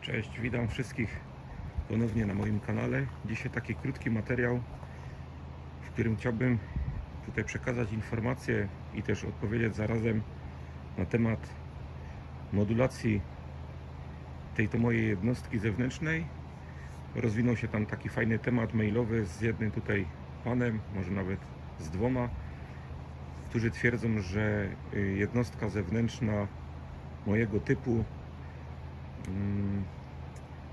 Cześć, witam wszystkich ponownie na moim kanale. Dzisiaj taki krótki materiał, w którym chciałbym tutaj przekazać informacje i też odpowiedzieć zarazem na temat modulacji tej to mojej jednostki zewnętrznej. Rozwinął się tam taki fajny temat mailowy z jednym tutaj panem, może nawet z dwoma, którzy twierdzą, że y, jednostka zewnętrzna mojego typu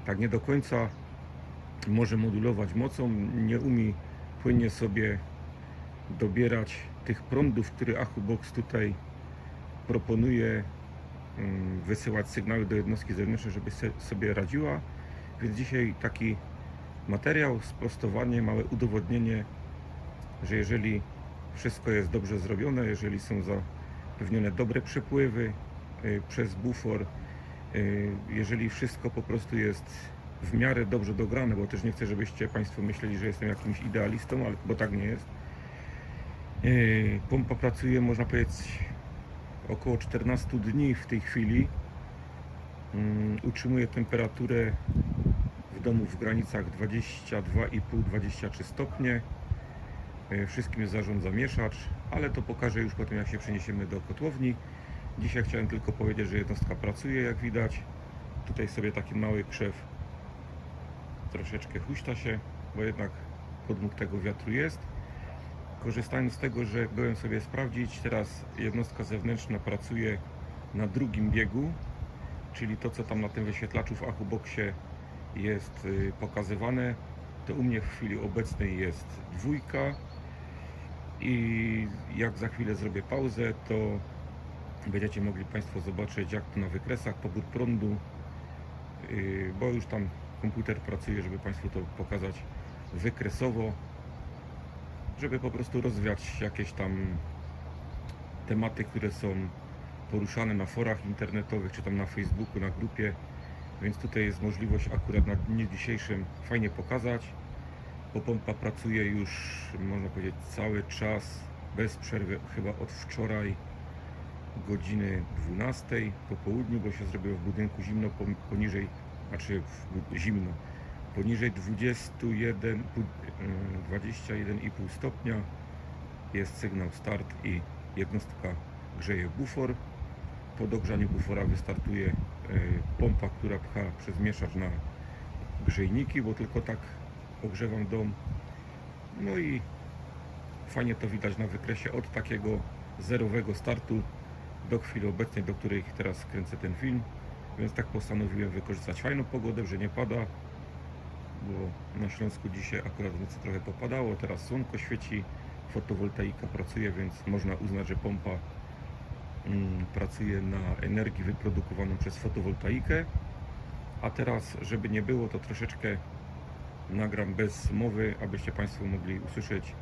tak nie do końca może modulować mocą, nie umie płynnie sobie dobierać tych prądów, które Achubox tutaj proponuje mm, wysyłać sygnały do jednostki zewnętrznej, żeby sobie radziła. Więc dzisiaj taki materiał, sprostowanie, małe udowodnienie, że jeżeli wszystko jest dobrze zrobione, jeżeli są zapewnione dobre przepływy y, przez bufor, jeżeli wszystko po prostu jest w miarę dobrze dograne, bo też nie chcę, żebyście Państwo myśleli, że jestem jakimś idealistą, ale, bo tak nie jest. Y, Pompa pracuje, można powiedzieć, około 14 dni w tej chwili. Mm, Utrzymuje temperaturę w domu w granicach 22,5-23 stopnie. Y, Wszystkim zarządza mieszacz, ale to pokażę już potem, jak się przeniesiemy do kotłowni. Dzisiaj chciałem tylko powiedzieć, że jednostka pracuje, jak widać. Tutaj sobie taki mały krzew troszeczkę huśta się, bo jednak podmuch tego wiatru jest. Korzystając z tego, że byłem sobie sprawdzić, teraz jednostka zewnętrzna pracuje na drugim biegu, czyli to, co tam na tym wyświetlaczu w Achuboxie jest y, pokazywane, to u mnie w chwili obecnej jest dwójka i jak za chwilę zrobię pauzę, to będziecie mogli Państwo zobaczyć, jak to na wykresach pobór prądu, yy, bo już tam komputer pracuje, żeby Państwu to pokazać wykresowo, żeby po prostu rozwiać jakieś tam tematy, które są poruszane na forach internetowych, czy tam na Facebooku, na grupie, więc tutaj jest możliwość akurat na dniu dzisiejszym fajnie pokazać, bo pompa pracuje już, można powiedzieć, cały czas, bez przerwy, chyba od wczoraj, godziny 12 po południu, bo się zrobiło w budynku zimno po- poniżej, znaczy zimno, poniżej 21, pu- e, 21,5 stopnia jest sygnał start i jednostka grzeje bufor. Po dogrzaniu bufora wystartuje e, pompa, która pcha przez mieszacz na grzejniki, bo tylko tak ogrzewam dom. No i fajnie to widać na wykresie od takiego zerowego startu do chwili obecnej, do której teraz kręcę ten film. Więc tak postanowiłem wykorzystać fajną pogodę, że nie pada, bo na Śląsku dzisiaj akurat w nocy trochę popadało, teraz słonko świeci, fotowoltaika pracuje, więc można uznać, że pompa mm, pracuje na energii wyprodukowaną przez fotowoltaikę. A teraz, żeby nie było, to troszeczkę nagram bez mowy, abyście Państwo mogli usłyszeć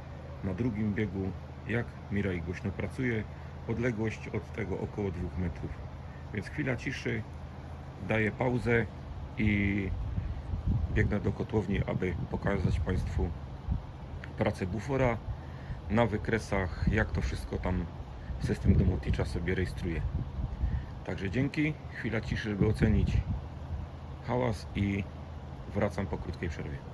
na drugim biegu, jak Mirai głośno pracuje. Odległość od tego około 2 metrów. Więc chwila ciszy, daję pauzę i biegnę do kotłowni, aby pokazać Państwu pracę bufora na wykresach, jak to wszystko tam system domoticza sobie rejestruje. Także dzięki, chwila ciszy, żeby ocenić hałas i wracam po krótkiej przerwie.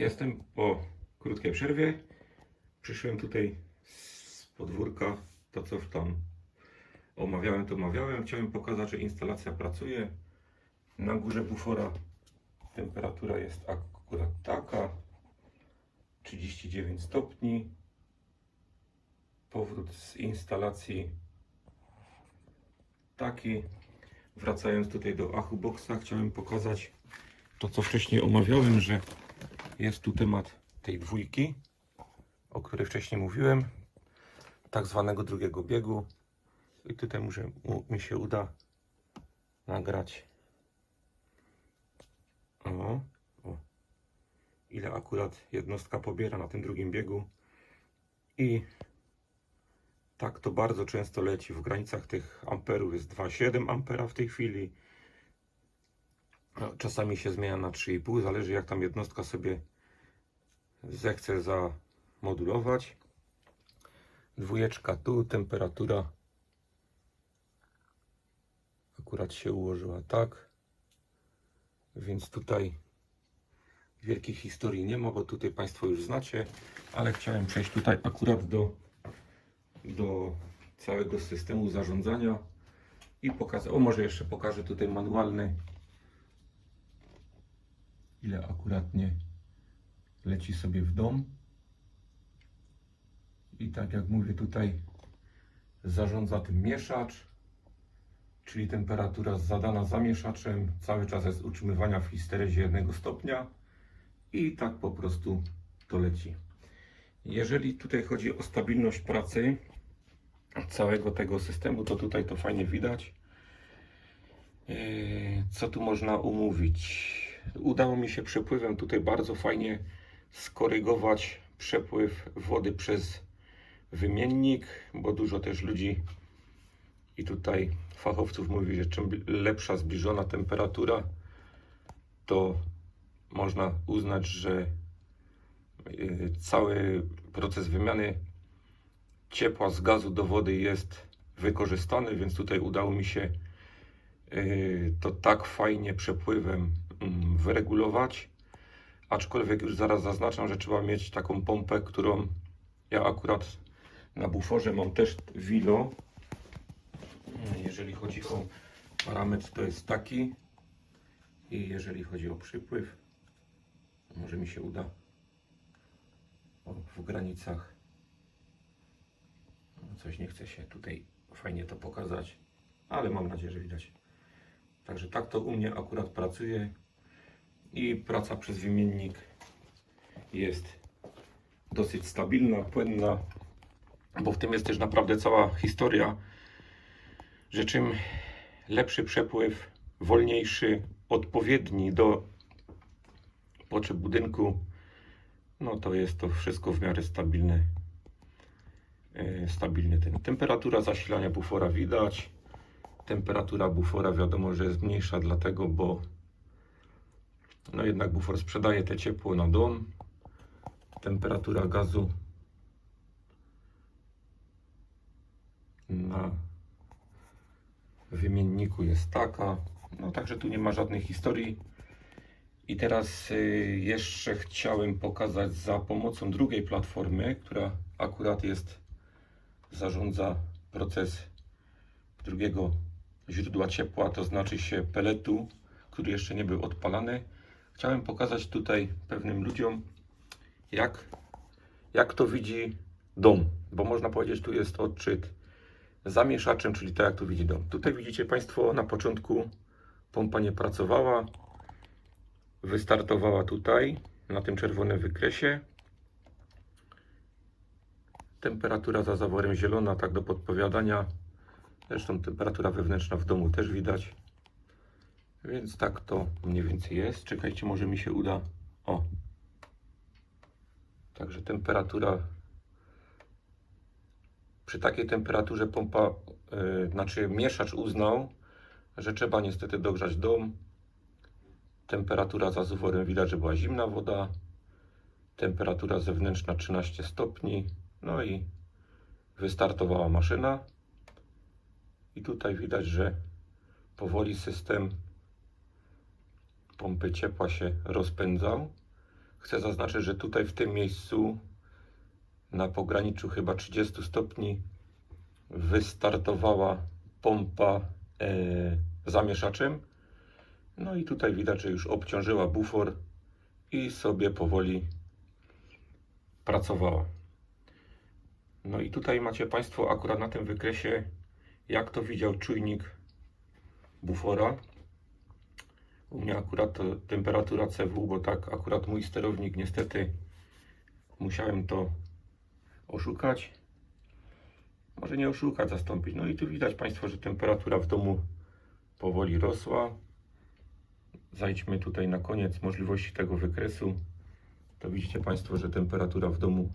Jestem po krótkiej przerwie. Przyszłem tutaj z podwórka. To co tam omawiałem, to omawiałem. Chciałem pokazać, że instalacja pracuje. Na górze bufora temperatura jest akurat taka. 39 stopni. Powrót z instalacji taki. Wracając tutaj do Achuboxa, chciałem pokazać to, co wcześniej omawiałem, że jest tu temat tej dwójki, o której wcześniej mówiłem, tak zwanego drugiego biegu. I tutaj muszę, mu, mi się uda nagrać. O, o, ile akurat jednostka pobiera na tym drugim biegu. I tak to bardzo często leci. W granicach tych amperów jest 2,7 ampera w tej chwili. No, Czasami się zmienia na 3,5, zależy jak tam jednostka sobie zechce zamodulować. Dwójeczka tu, temperatura akurat się ułożyła tak. Więc tutaj wielkich historii nie ma, bo tutaj Państwo już znacie, ale chciałem przejść tutaj akurat do, do całego systemu zarządzania i pokazać. O, może jeszcze pokażę tutaj manualny, ile akuratnie leci sobie w dom. I tak jak mówię, tutaj zarządza tym mieszacz, czyli temperatura zadana zamieszaczem cały czas jest utrzymywana w histerezie jednego stopnia i tak po prostu to leci. Jeżeli tutaj chodzi o stabilność pracy całego tego systemu, to tutaj to fajnie widać. Eee, Co tu można umówić? Udało mi się przepływem tutaj bardzo fajnie skorygować przepływ wody przez wymiennik, bo dużo też ludzi i tutaj fachowców mówi, że czym lepsza zbliżona temperatura, to można uznać, że y, cały proces wymiany ciepła z gazu do wody jest wykorzystany, więc tutaj udało mi się y, to tak fajnie przepływem wyregulować. Aczkolwiek już zaraz zaznaczam, że trzeba mieć taką pompę, którą ja akurat na buforze mam też Wilo. Jeżeli chodzi o parametr, to jest taki. I jeżeli chodzi o przypływ, może mi się uda o, w granicach. No, Coś nie chce się tutaj fajnie to pokazać, ale mam nadzieję, że widać. Także tak to u mnie akurat pracuje i praca przez wymiennik jest dosyć stabilna, płynna, bo w tym jest też naprawdę cała historia, że czym lepszy przepływ, wolniejszy, odpowiedni do potrzeb budynku, no to jest to wszystko w miarę stabilne. Stabilny ten. Temperatura zasilania bufora widać. Temperatura bufora wiadomo, że jest mniejsza, dlatego, bo no jednak bufor sprzedaje te ciepło na dom. Temperatura gazu na wymienniku jest taka. No także tu nie ma żadnej historii. I teraz y, jeszcze chciałem pokazać za pomocą drugiej platformy, która akurat jest zarządza proces drugiego źródła ciepła, to znaczy się peletu, który jeszcze nie był odpalany. Chciałem pokazać tutaj pewnym ludziom, jak, jak to widzi dom, bo można powiedzieć, tu jest odczyt zamieszaczem, czyli tak jak tu widzi dom. Tutaj widzicie Państwo na początku pompa nie pracowała, wystartowała tutaj na tym czerwonym wykresie. Temperatura za zaworem zielona, tak do podpowiadania. Zresztą temperatura wewnętrzna w domu też widać. Więc tak to mniej więcej jest. Czekajcie, może mi się uda. O. Także temperatura przy takiej temperaturze pompa, yy, znaczy mieszacz uznał, że trzeba niestety dogrzać dom. Temperatura za zuworem widać, że była zimna woda. Temperatura zewnętrzna 13 stopni. No i wystartowała maszyna. I tutaj widać, że powoli system pompy ciepła się rozpędzał. Chcę zaznaczyć, że tutaj w tym miejscu na pograniczu chyba 30 stopni wystartowała pompa e, zamieszaczem. No i tutaj widać, że już obciążyła bufor i sobie powoli pracowała. No i tutaj macie Państwo akurat na tym wykresie, jak to widział czujnik bufora. U mnie akurat to temperatura CW, bo tak akurat mój sterownik niestety musiałem to oszukać. Może nie oszukać, zastąpić. No i tu widać Państwo, że temperatura w domu powoli rosła. Zajdźmy tutaj na koniec możliwości tego wykresu. To widzicie Państwo, że temperatura w domu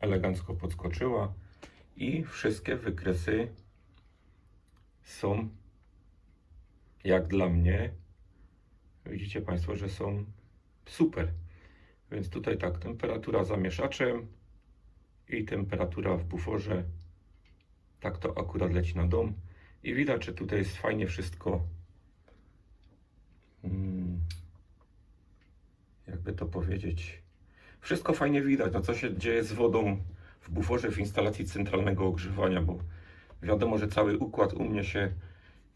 elegancko podskoczyła i wszystkie wykresy są jak dla mnie widzicie Państwo, że są super. Więc tutaj tak, temperatura zamieszaczem i temperatura w buforze. Tak to akurat leci na dom. I widać, że tutaj jest fajnie wszystko. mm, Jakby to powiedzieć. Wszystko fajnie widać. No co się dzieje z wodą w buforze w instalacji centralnego ogrzewania, bo wiadomo, że cały układ u mnie się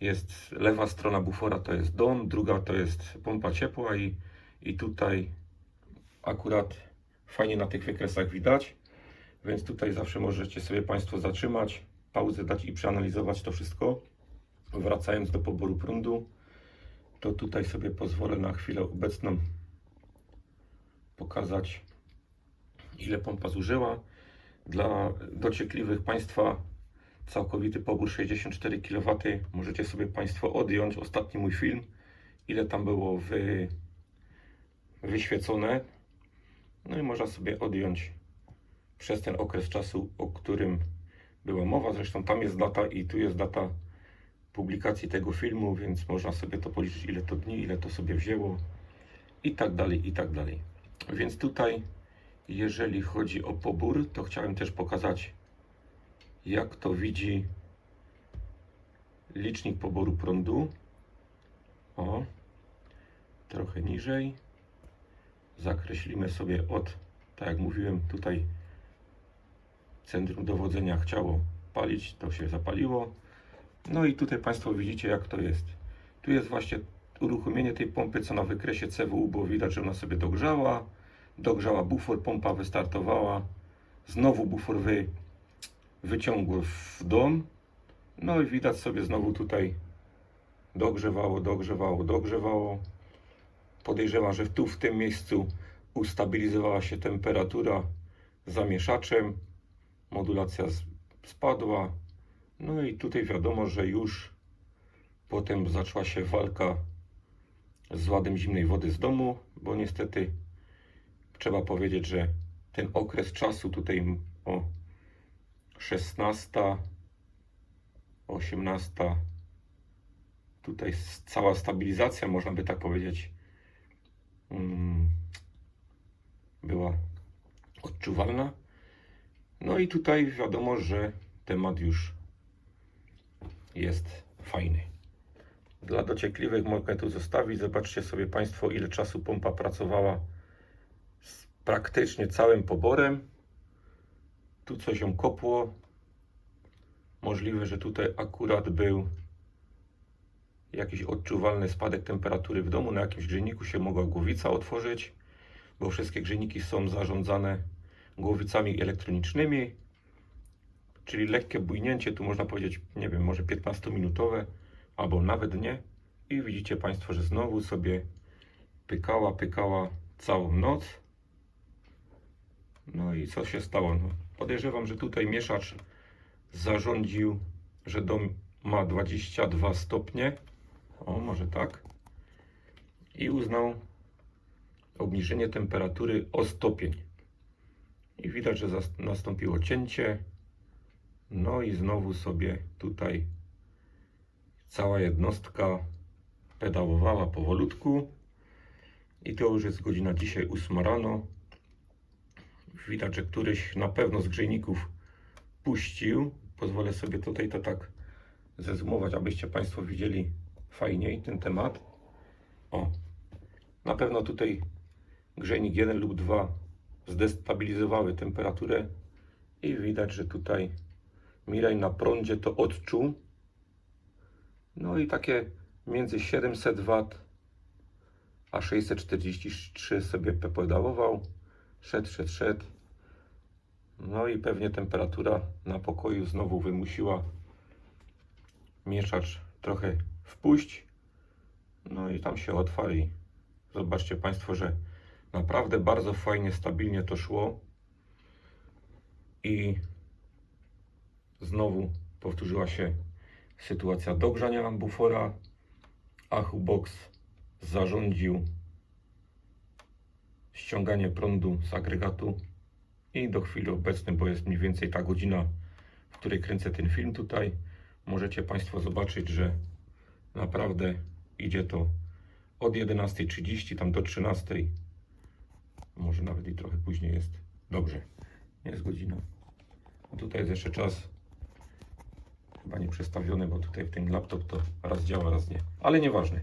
jest lewa strona bufora to jest dom, druga to jest pompa ciepła i, i tutaj akurat fajnie na tych wykresach widać. Więc tutaj zawsze możecie sobie Państwo zatrzymać, pauzę dać i przeanalizować to wszystko. Wracając do poboru prądu, to tutaj sobie pozwolę na chwilę obecną pokazać, ile pompa zużyła. Dla dociekliwych Państwa całkowity pobór 64 kW. Możecie sobie Państwo odjąć ostatni mój film, ile tam było wy, wyświecone. No i można sobie odjąć przez ten okres czasu, o którym była mowa. Zresztą tam jest data i tu jest data publikacji tego filmu, więc można sobie to policzyć, ile to dni, ile to sobie wzięło i tak dalej, i tak dalej. Więc tutaj, jeżeli chodzi o pobór, to chciałem też pokazać, jak to widzi licznik poboru prądu. O, trochę niżej. Zakreślimy sobie od, tak jak mówiłem, tutaj centrum dowodzenia chciało palić, to się zapaliło. No i tutaj Państwo widzicie, jak to jest. Tu jest właśnie uruchomienie tej pompy, co na wykresie CW, bo widać, że ona sobie dogrzała. Dogrzała bufor, pompa wystartowała. Znowu bufor wy, wyciągło w dom. No i widać sobie znowu tutaj dogrzewało, dogrzewało, dogrzewało. Podejrzewam, że tu w tym miejscu ustabilizowała się temperatura zamieszaczem. Modulacja spadła. No i tutaj wiadomo, że już potem zaczęła się walka z ładem zimnej wody z domu, bo niestety trzeba powiedzieć, że ten okres czasu tutaj o 16, 18, tutaj cała stabilizacja, można by tak powiedzieć, mm, była odczuwalna. No i tutaj wiadomo, że temat już jest fajny. Dla dociekliwych mogę tu zostawić. Zobaczcie sobie Państwo, ile czasu pompa pracowała z praktycznie całym poborem. Tu coś ją kopło. Możliwe, że tutaj akurat był jakiś odczuwalny spadek temperatury w domu. Na jakimś grzejniku się mogła głowica otworzyć, bo wszystkie grzejniki są zarządzane głowicami elektronicznymi. Czyli lekkie bujnięcie, tu można powiedzieć, nie wiem, może 15-minutowe, albo nawet nie. I widzicie Państwo, że znowu sobie pykała, pykała całą noc. No i co się stało? No, podejrzewam, że tutaj mieszacz zarządził, że dom ma 22 stopnie. O, może tak. I uznał obniżenie temperatury o stopień. I widać, że nastąpiło cięcie. No i znowu sobie tutaj cała jednostka pedałowała powolutku. I to już jest godzina dzisiaj 8 rano. Widać, że któryś na pewno z grzejników puścił. Pozwolę sobie tutaj to tak zezumować, abyście Państwo widzieli fajniej ten temat. O, na pewno tutaj grzejnik 1 lub 2 zdestabilizowały temperaturę i widać, że tutaj Miraj na prądzie to odczuł. No i takie między 700 W a 643 sobie pedałował. Szedł, szedł, szedł. No i pewnie temperatura na pokoju znowu wymusiła mieszacz trochę wpuść. No i tam się otwarł i zobaczcie Państwo, że naprawdę bardzo fajnie, stabilnie to szło. I znowu powtórzyła się sytuacja dogrzania bufora. Achubox zarządził ściąganie prądu z agregatu i do chwili obecnej, bo jest mniej więcej ta godzina, w której kręcę ten film tutaj, możecie Państwo zobaczyć, że naprawdę idzie to od 11.30 tam do 13.00 Może nawet i trochę później jest. Dobrze. Jest godzina. A tutaj jest jeszcze czas. Chyba nie przestawiony, bo tutaj w ten laptop to raz działa, raz nie. Ale nieważne.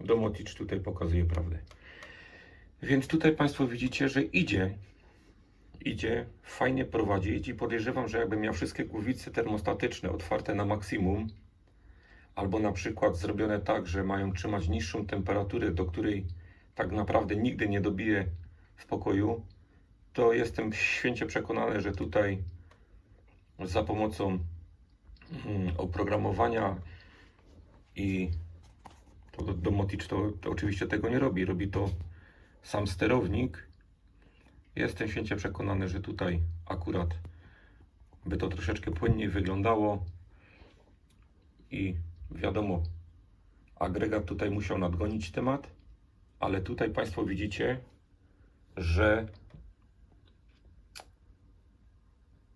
Domoticz tutaj pokazuje prawdę. Więc tutaj Państwo widzicie, że idzie. Idzie, fajnie prowadzi i podejrzewam, że jakbym miał wszystkie głowice termostatyczne otwarte na maksimum, albo na przykład zrobione tak, że mają trzymać niższą temperaturę, do której tak naprawdę nigdy nie dobije w pokoju, to jestem święcie przekonany, że tutaj za pomocą mm, oprogramowania i to do- Domoticz to, to oczywiście tego nie robi, robi to sam sterownik. Jestem święcie przekonany, że tutaj akurat by to troszeczkę płynniej wyglądało i wiadomo, agregat tutaj musiał nadgonić temat, ale tutaj Państwo widzicie, że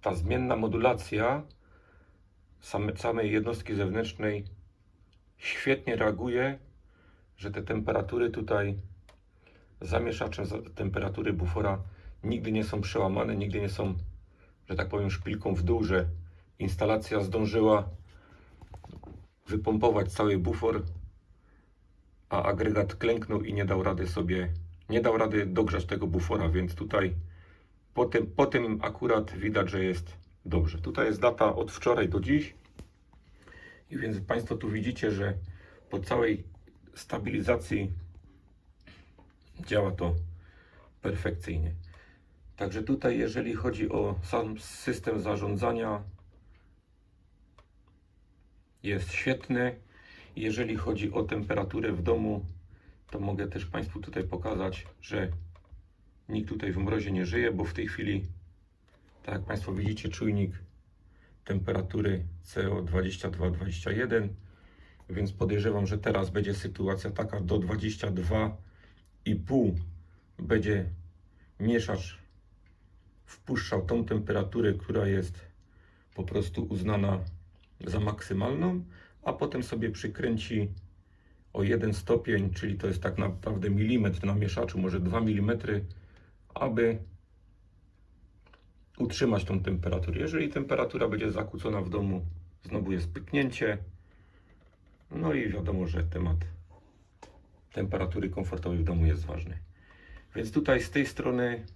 ta zmienna modulacja same, samej jednostki zewnętrznej świetnie reaguje, że te temperatury tutaj zamieszaczem za- temperatury bufora nigdy nie są przełamane, nigdy nie są, że tak powiem, szpilką w dół, że instalacja zdążyła wypompować cały bufor, a agregat klęknął i nie dał rady sobie, nie dał rady dogrzać tego bufora, więc tutaj po tym, po tym akurat widać, że jest dobrze. Tutaj jest data od wczoraj do dziś i więc Państwo tu widzicie, że po całej stabilizacji działa to perfekcyjnie. Także tutaj, jeżeli chodzi o sam system zarządzania, jest świetny. Jeżeli chodzi o temperaturę w domu, to mogę też Państwu tutaj pokazać, że nikt tutaj w mrozie nie żyje, bo w tej chwili, tak jak Państwo widzicie, czujnik temperatury CO22-21, więc podejrzewam, że teraz będzie sytuacja taka do 22,5 będzie mieszacz wpuszczał tą temperaturę, która jest po prostu uznana za maksymalną, a potem sobie przykręci o 1 stopień, czyli to jest tak naprawdę milimetr na mieszaczu, może 2 mm, aby utrzymać tą temperaturę. Jeżeli temperatura będzie zakłócona w domu, znowu jest pyknięcie. No i wiadomo, że temat temperatury komfortowej w domu jest ważny. Więc tutaj z tej strony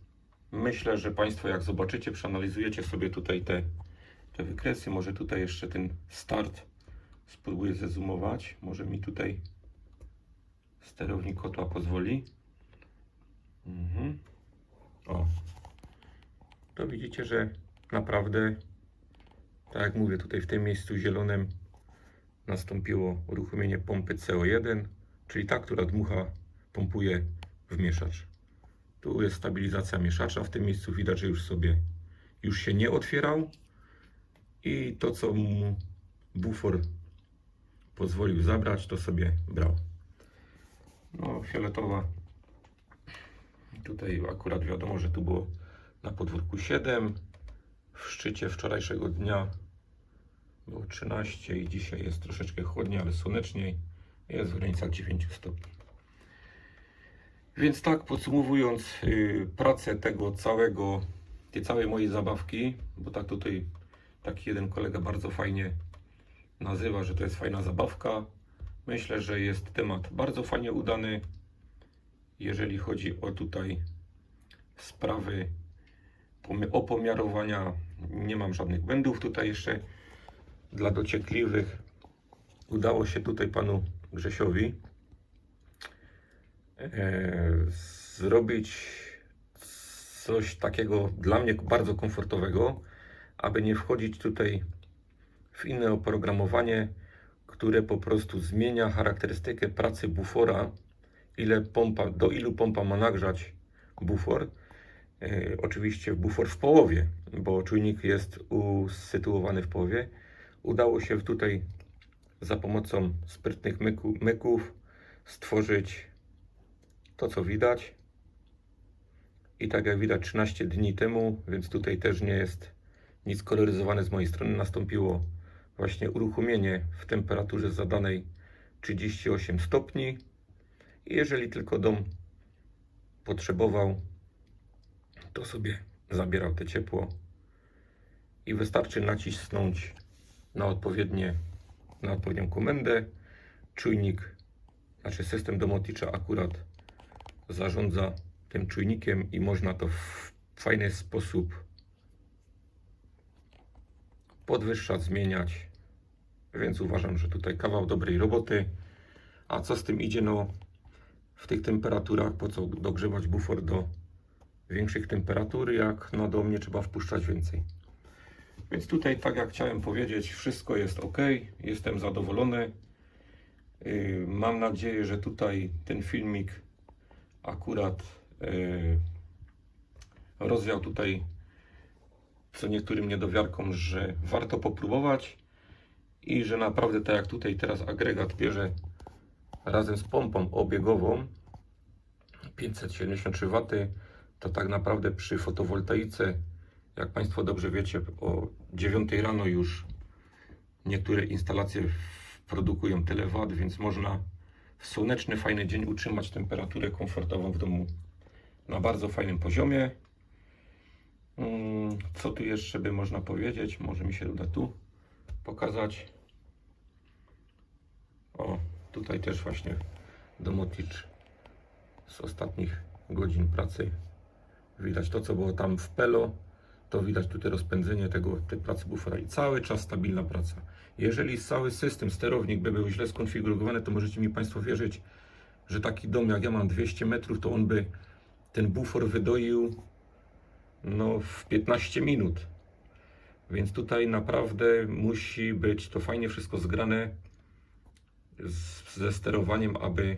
myślę, że Państwo jak zobaczycie, przeanalizujecie sobie tutaj te, te wykresy, może tutaj jeszcze ten start spróbuję zezumować. Może mi tutaj sterownik kotła pozwoli. Mhm. O. To widzicie, że naprawdę, tak jak mówię, tutaj w tym miejscu zielonym nastąpiło uruchomienie pompy CO1, czyli ta, która dmucha, pompuje w mieszacz. Tu jest stabilizacja mieszacza. W tym miejscu widać, że już sobie już się nie otwierał. I to, co mu bufor pozwolił zabrać, to sobie brał. No, fioletowa. Tutaj akurat wiadomo, że tu było na podwórku 7. W szczycie wczorajszego dnia było 13 i dzisiaj jest troszeczkę chłodniej, ale słoneczniej. Jest w granicach 9 stopni. Więc tak podsumowując yy, pracę tego całego, tej całej mojej zabawki, bo tak tutaj taki jeden kolega bardzo fajnie nazywa, że to jest fajna zabawka. Myślę, że jest temat bardzo fajnie udany. Jeżeli chodzi o tutaj sprawy pomi- opomiarowania, nie mam żadnych błędów. Tutaj jeszcze dla dociekliwych udało się tutaj panu Grzesiowi e, zrobić coś takiego dla mnie bardzo komfortowego, aby nie wchodzić tutaj w inne oprogramowanie, które po prostu zmienia charakterystykę pracy bufora, ile pompa, do ilu pompa ma nagrzać bufor. E, oczywiście bufor w połowie, bo czujnik jest usytuowany w połowie. Udało się tutaj za pomocą sprytnych myku, myków stworzyć to, co widać. I tak jak widać 13 dni temu, więc tutaj też nie jest nic koloryzowane z mojej strony, nastąpiło właśnie uruchomienie w temperaturze zadanej 38 stopni. I jeżeli tylko dom potrzebował, to sobie zabierał te ciepło i wystarczy nacisnąć na odpowiednie, na odpowiednią komendę. Czujnik, znaczy system domoticza akurat zarządza tym czujnikiem i można to w fajny sposób podwyższać, zmieniać. Więc uważam, że tutaj kawał dobrej roboty. A co z tym idzie? No, w tych temperaturach, po co dogrzewać bufor do większych temperatur, jak no do mnie trzeba wpuszczać więcej. Więc tutaj, tak jak chciałem powiedzieć, wszystko jest ok, jestem zadowolony. Yy, Mam nadzieję, że tutaj ten filmik akurat yy, rozwiał tutaj co niektórym niedowiarkom, że warto popróbować i że naprawdę tak jak tutaj teraz agregat bierze razem z pompą obiegową 573 W, to tak naprawdę przy fotowoltaice, jak Państwo dobrze wiecie, o 9 rano już niektóre instalacje produkują tyle wad, więc można w słoneczny, fajny dzień utrzymać temperaturę komfortową w domu na bardzo fajnym poziomie. Mm, Co tu jeszcze by można powiedzieć? Może mi się uda tu pokazać. O, tutaj też właśnie domoticz z ostatnich godzin pracy. Widać to, co było tam w Pelo, to widać tutaj rozpędzenie tego, tej pracy bufora i cały czas stabilna praca. Jeżeli cały system, sterownik by był źle skonfigurowany, to możecie mi Państwo wierzyć, że taki dom, jak ja mam 200 metrów, to on by ten bufor wydoił no, w 15 minut. Więc tutaj naprawdę musi być to fajnie wszystko zgrane z, ze sterowaniem, aby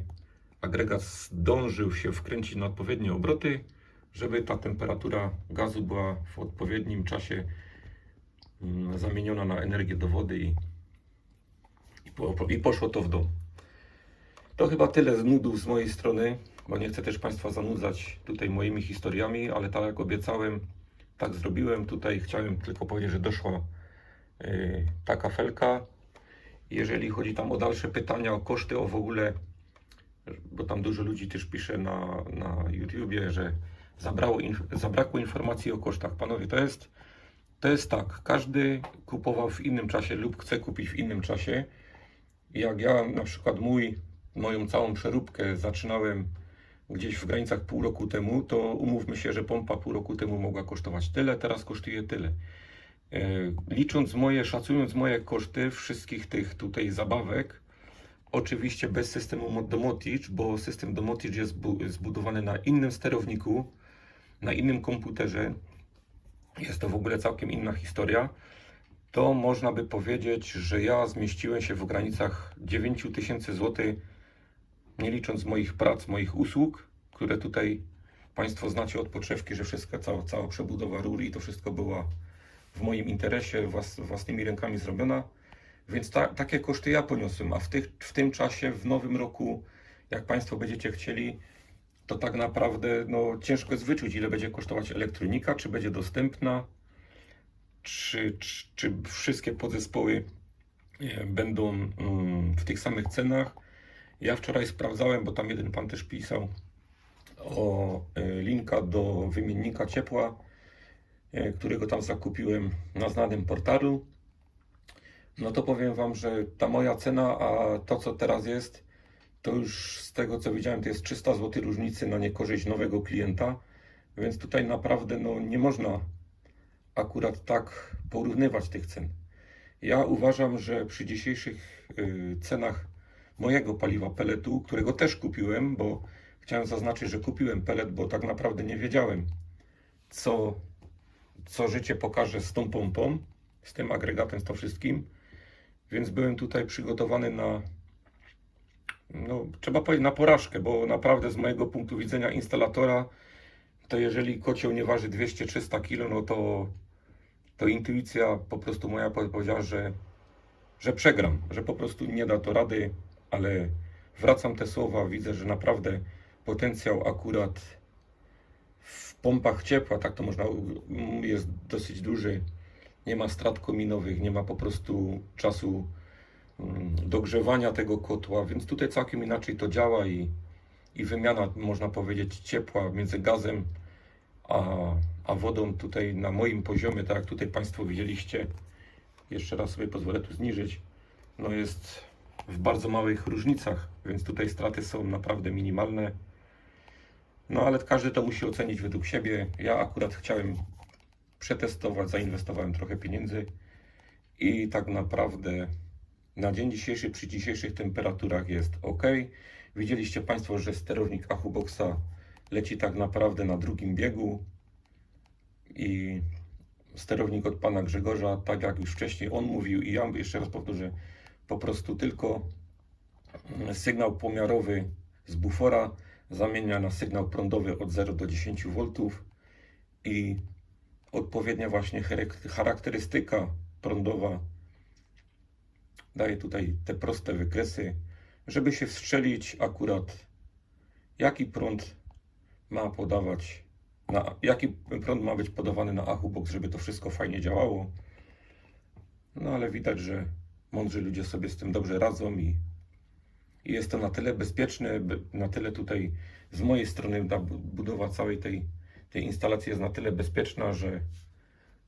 agregat zdążył się wkręcić na odpowiednie obroty, żeby ta temperatura gazu była w odpowiednim czasie mm, zamieniona na energię do wody i, i, po, i poszło to w dom. To chyba tyle z nudów z mojej strony, bo nie chcę też Państwa zanudzać tutaj moimi historiami, ale tak jak obiecałem, tak zrobiłem. Tutaj chciałem tylko powiedzieć, że doszła yy, ta kafelka. Jeżeli chodzi tam o dalsze pytania, o koszty, o w ogóle, bo tam dużo ludzi też pisze na, na YouTubie, że zabrało inf- zabrakło informacji o kosztach. Panowie, to jest, to jest tak, każdy kupował w innym czasie lub chce kupić w innym czasie. Jak ja na przykład mój, moją całą przeróbkę zaczynałem gdzieś w granicach pół roku temu, to umówmy się, że pompa pół roku temu mogła kosztować tyle, teraz kosztuje tyle. E, Licząc moje, szacując moje koszty wszystkich tych tutaj zabawek, oczywiście bez systemu Mo- Domotic, bo system Domotic jest bu- zbudowany na innym sterowniku, na innym komputerze, jest to w ogóle całkiem inna historia, to można by powiedzieć, że ja zmieściłem się w granicach 9000 zł, nie licząc moich prac, moich usług, które tutaj Państwo znacie od podszewki, że wszystko, cała, cała przebudowa rury i to wszystko była w moim interesie, włas, własnymi rękami zrobiona. Więc ta, takie koszty ja poniosłem, a w, tych, w tym czasie, w nowym roku, jak Państwo będziecie chcieli, to tak naprawdę no, ciężko jest wyczuć, ile będzie kosztować elektronika, czy będzie dostępna, czy, czy, czy wszystkie podzespoły e, będą mm, w tych samych cenach. Ja wczoraj sprawdzałem, bo tam jeden pan też pisał o e, linka do wymiennika ciepła, e, którego tam zakupiłem na znanym portalu. No to powiem Wam, że ta moja cena, a to co teraz jest, to już z tego co widziałem, to jest 300 zł różnicy na niekorzyść nowego klienta. Więc tutaj naprawdę no, nie można akurat tak porównywać tych cen. Ja uważam, że przy dzisiejszych y, cenach mojego paliwa peletu, którego też kupiłem, bo chciałem zaznaczyć, że kupiłem pelet, bo tak naprawdę nie wiedziałem, co, co życie pokaże z tą pompą, z tym agregatem, z to wszystkim. Więc byłem tutaj przygotowany na, no, trzeba powiedzieć, na porażkę, bo naprawdę z mojego punktu widzenia instalatora, to jeżeli kocioł nie waży 200-300 kg, no to, to intuicja po prostu moja powiedziała, że, że przegram, że po prostu nie da to rady, ale wracam te słowa, widzę, że naprawdę potencjał akurat w pompach ciepła, tak to można, jest dosyć duży. Nie ma strat kominowych, nie ma po prostu czasu dogrzewania tego kotła, więc tutaj całkiem inaczej to działa i, i wymiana, można powiedzieć, ciepła między gazem a, a wodą tutaj na moim poziomie, tak jak tutaj Państwo widzieliście, jeszcze raz sobie pozwolę tu zniżyć, no jest w bardzo małych różnicach, więc tutaj straty są naprawdę minimalne. No ale każdy to musi ocenić według siebie. Ja akurat chciałem przetestować, zainwestowałem trochę pieniędzy i tak naprawdę na dzień dzisiejszy, przy dzisiejszych temperaturach jest ok. Widzieliście Państwo, że sterownik Achuboxa leci tak naprawdę na drugim biegu i sterownik od Pana Grzegorza, tak jak już wcześniej on mówił i ja jeszcze raz powtórzę, po prostu tylko sygnał pomiarowy z bufora zamienia na sygnał prądowy od 0 do 10 V i odpowiednia właśnie charak- charakterystyka prądowa daje tutaj te proste wykresy, żeby się wstrzelić akurat jaki prąd ma podawać, na, jaki prąd ma być podawany na Achubox, żeby to wszystko fajnie działało. No ale widać, że mądrzy ludzie sobie z tym dobrze radzą i, i jest to na tyle bezpieczne, na tyle tutaj z mojej strony ta bu- budowa całej tej, tej instalacji jest na tyle bezpieczna, że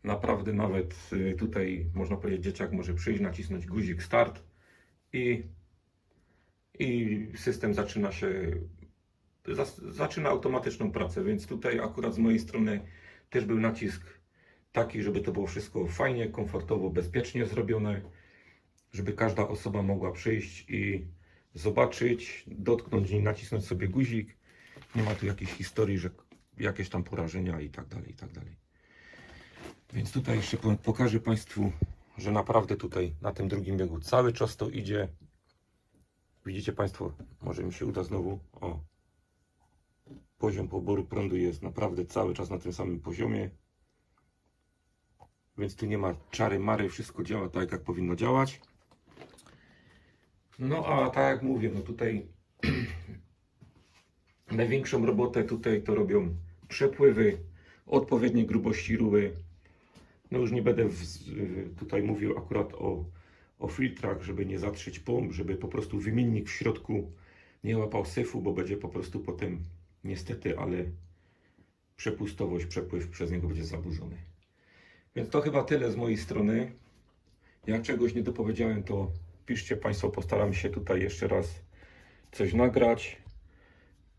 naprawdę nawet y, tutaj można powiedzieć dzieciak może przyjść, nacisnąć guzik start i, i system zaczyna się zaczyna automatyczną pracę, więc tutaj akurat z mojej strony też był nacisk taki, żeby to było wszystko fajnie, komfortowo, bezpiecznie zrobione, żeby każda osoba mogła przyjść i zobaczyć, dotknąć i nacisnąć sobie guzik. Nie ma tu jakiejś historii, że jakieś tam porażenia i tak dalej, i tak dalej. Więc tutaj jeszcze po- pokażę Państwu, że naprawdę tutaj na tym drugim biegu cały czas to idzie. Widzicie Państwo, może mi się uda znowu. O, poziom poboru prądu jest naprawdę cały czas na tym samym poziomie. Więc tu nie ma czary mary, wszystko działa tak jak powinno działać. No a tak jak mówię, no tutaj największą robotę tutaj to robią przepływy, odpowiednie grubości rury. No już nie będę w, tutaj mówił akurat o, o filtrach, żeby nie zatrzeć pomp, żeby po prostu wymiennik w środku nie łapał syfu, bo będzie po prostu potem niestety, ale przepustowość, przepływ przez niego będzie zaburzony. Więc to chyba tyle z mojej strony. Jak czegoś nie dopowiedziałem, to piszcie Państwo, postaram się tutaj jeszcze raz coś nagrać.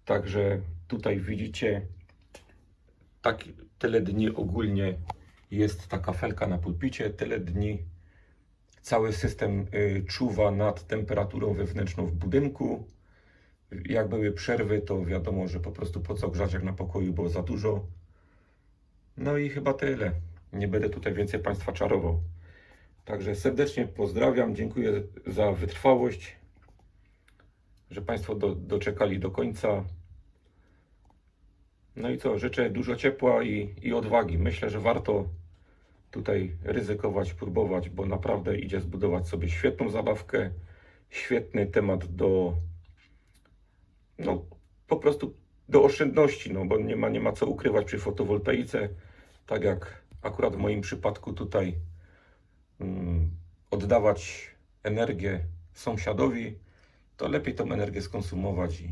Także tutaj widzicie, tak tyle dni ogólnie jest ta kafelka na pulpicie, tyle dni cały system y, czuwa nad temperaturą wewnętrzną w budynku. Jak były przerwy, to wiadomo, że po prostu po co grzać jak na pokoju było za dużo. No i chyba tyle. Nie będę tutaj więcej Państwa czarował. Także serdecznie pozdrawiam, dziękuję za wytrwałość, że Państwo do, doczekali do końca. No i co, życzę dużo ciepła i, i odwagi. Myślę, że warto tutaj ryzykować, próbować, bo naprawdę idzie zbudować sobie świetną zabawkę, świetny temat do, no po prostu do oszczędności, no bo nie ma, nie ma co ukrywać przy fotowoltaice, tak jak akurat w moim przypadku tutaj mm, oddawać energię sąsiadowi, to lepiej tą energię skonsumować i,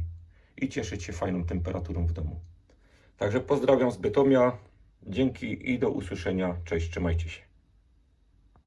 i cieszyć się fajną temperaturą w domu. Także pozdrawiam z Bytomia, dzięki i do usłyszenia. Cześć, trzymajcie się.